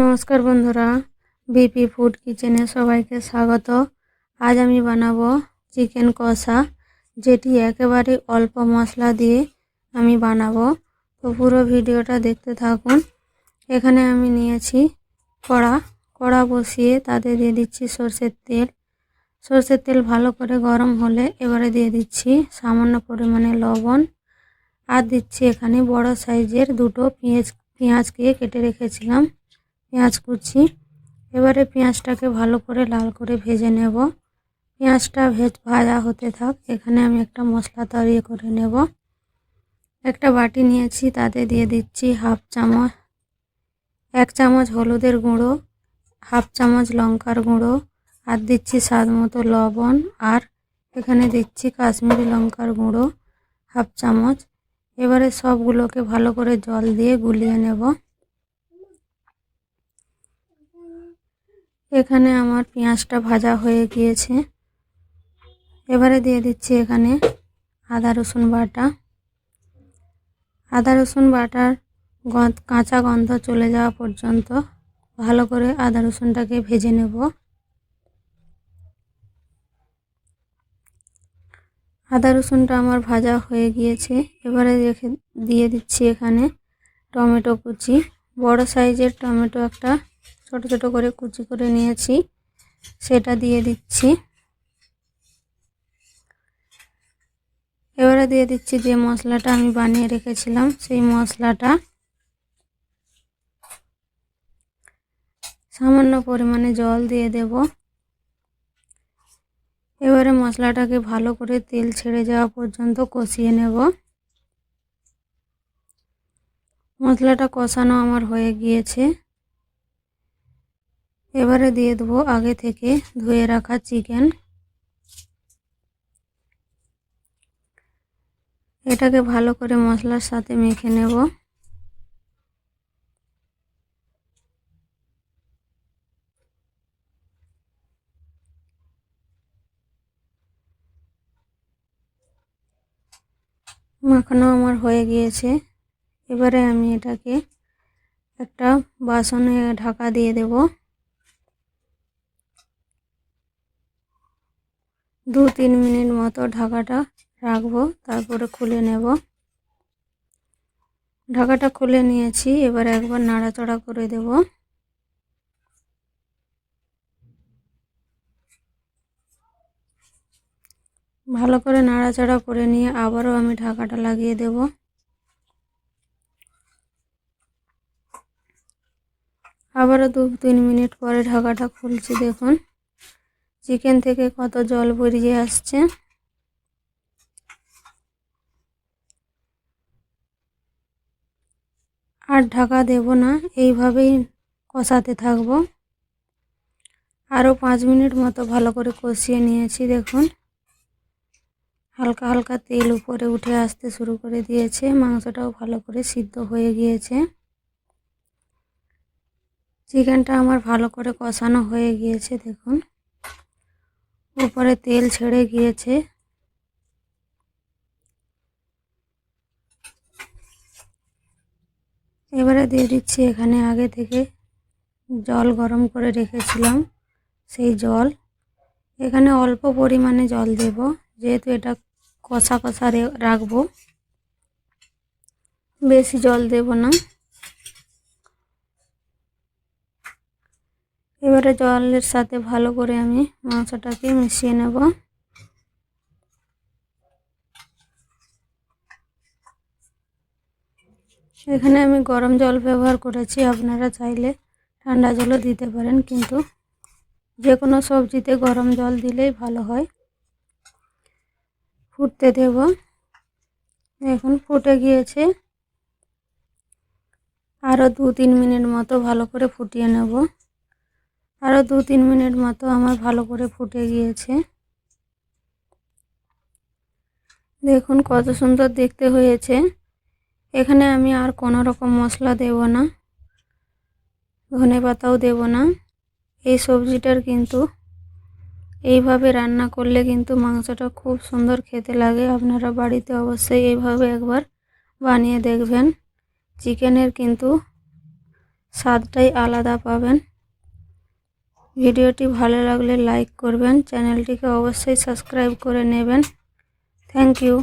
নমস্কার বন্ধুরা BP food কিচেনে সবাইকে স্বাগত। আজ আমি বানাবো চিকেন কষা, যেটি একেবারে অল্প মশলা দিয়ে আমি বানাবো। তো পুরো ভিডিওটা দেখতে থাকুন। এখানে আমি নিয়েছি কড়া। কড়া বসিয়ে তাতে দিয়ে দিচ্ছি সর্ষের তেল। সর্ষের তেল ভালো করে গরম হলে এবারে দিয়ে দিচ্ছি সামান্য পরিমাণে লবণ। আর দিচ্ছি এখানে বড় সাইজের দুটো পেঁয়াজ, পেঁয়াজকে কেটে রেখেছিলাম। পেঁয়াজ কুচি। এবারে পেঁয়াজটাকে ভালো করে লাল করে ভেজে নেব। পেঁয়াজটা ভেজ ভাজা হতে থাক, এখানে আমি একটা মশলা তৈরি করে নেব। একটা বাটি নিয়েছি, তাতে দিয়ে দিচ্ছি হাফ চামচ, এক চামচ হলুদের গুঁড়ো, হাফ চামচ লঙ্কার গুঁড়ো, আর দিচ্ছি স্বাদ মতো লবণ, আর এখানে দিচ্ছি কাশ্মীরি লঙ্কার গুঁড়ো, হাফ চামচ। এবারে সবগুলোকে ভালো করে জল দিয়ে গুলিয়ে নেব। এখানে আমার পেঁয়াজটা ভাজা হয়ে গিয়েছে। এবারে দিয়ে দিচ্ছি এখানে আদা, রসুন বাটা। আদা, রসুন বাটার কাঁচা গন্ধ চলে যাওয়া পর্যন্ত ভালো করে আদা, রসুনটাকে ভেজে নেব। আদা, রসুনটা আমার ভাজা হয়ে গিয়েছে। এবারে রেখে দিয়ে দিচ্ছি এখানে টমেটো কুচি। বড় সাইজের টমেটো একটা ছোট ছোট করে কুচি করে নিয়েছি। সেটা দিয়ে দিচ্ছি। এবারে দিয়ে দিচ্ছি যে মশলাটা আমি বানিয়ে রেখেছিলাম, সেই মশলাটা। সামান্য পরিমাণে জল দিয়ে দেব। এবারে মশলাটাকে ভালো করে তেল ছেড়ে যাওয়া পর্যন্ত কষিয়ে নেব। মশলাটা কষানো আমার হয়ে গিয়েছে। এবারে দিয়ে দেবো আগে থেকে ধুয়ে রাখা চিকেন। এটাকে ভালো করে মশলার সাথে মেখে নেব। মাখানো আমার হয়ে গিয়েছে। এবারে আমি এটাকে একটা বাসনে ঢাকা দিয়ে দেব। দু তিন মিনিট মতো ঢাকাটা রাখব, তারপরে খুলে নেব। ঢাকাটা খুলে নিয়েছি, এবার একবার নাড়াচড়া করে দেব। ভালো করে নাড়াচাড়া করে নিয়ে আবারও আমি ঢাকাটা লাগিয়ে দেব। আবারও দু তিন মিনিট পরে ঢাকাটা খুলছি, দেখুন। চিকেন থেকে কত জল বেরিয়ে আসছে। আর ঢাকা দেব না, এইভাবেই কষাতে থাকব। আরও পাঁচ মিনিট মতো ভালো করে কষিয়ে নিয়েছি, দেখুন। হালকা হালকা তেল উপরে উঠে আসতে শুরু করে দিয়েছে, মাংসটাও ভালো করে সিদ্ধ হয়ে গিয়েছে। চিকেনটা আমার ভালো করে কষানো হয়ে গিয়েছে, দেখুন। উপরে তেল ছেড়ে গিয়েছে। এবারে দিয়ে দিচ্ছি এখানে আগে থেকে জল গরম করে রেখেছিলাম সেই জল। এখানে অল্প পরিমাণে জল দেব, যেহেতু এটা কষা কষা রাখব। বেশি জল দেব না। এবারে জলের সাথে ভালো করে আমি মাংসটাকে মিশিয়ে নেব। এখানে আমি গরম জল ব্যবহার করেছি, আপনারা চাইলে ঠান্ডা জলও দিতে পারেন, কিন্তু যে কোনো সবজিতে গরম জল দিলেই ভালো হয়। ফুটতে দেব। এখন ফুটে গিয়েছে। আরও দু তিন মিনিট মতো ভালো করে ফুটিয়ে নেব। আরও দু তিন মিনিট মতো আমার ভালো করে ফুটে গিয়েছে। দেখুন কত সুন্দর দেখতে হয়েছে। এখানে আমি আর কোনো রকম মশলা দেব না, ধনে পাতাও দেব না। এই সবজিটার কিন্তু এইভাবে রান্না করলে কিন্তু মাংসটা খুব সুন্দর খেতে লাগে। আপনারা বাড়িতে অবশ্যই এইভাবে একবার বানিয়ে দেখবেন। চিকেনের কিন্তু স্বাদটাই আলাদা পাবেন। ভিডিওটি ভালো লাগলে লাইক করবেন চ্যানেলটিকে অবশ্যই সাবস্ক্রাইব করে নেবেন থ্যাংক ইউ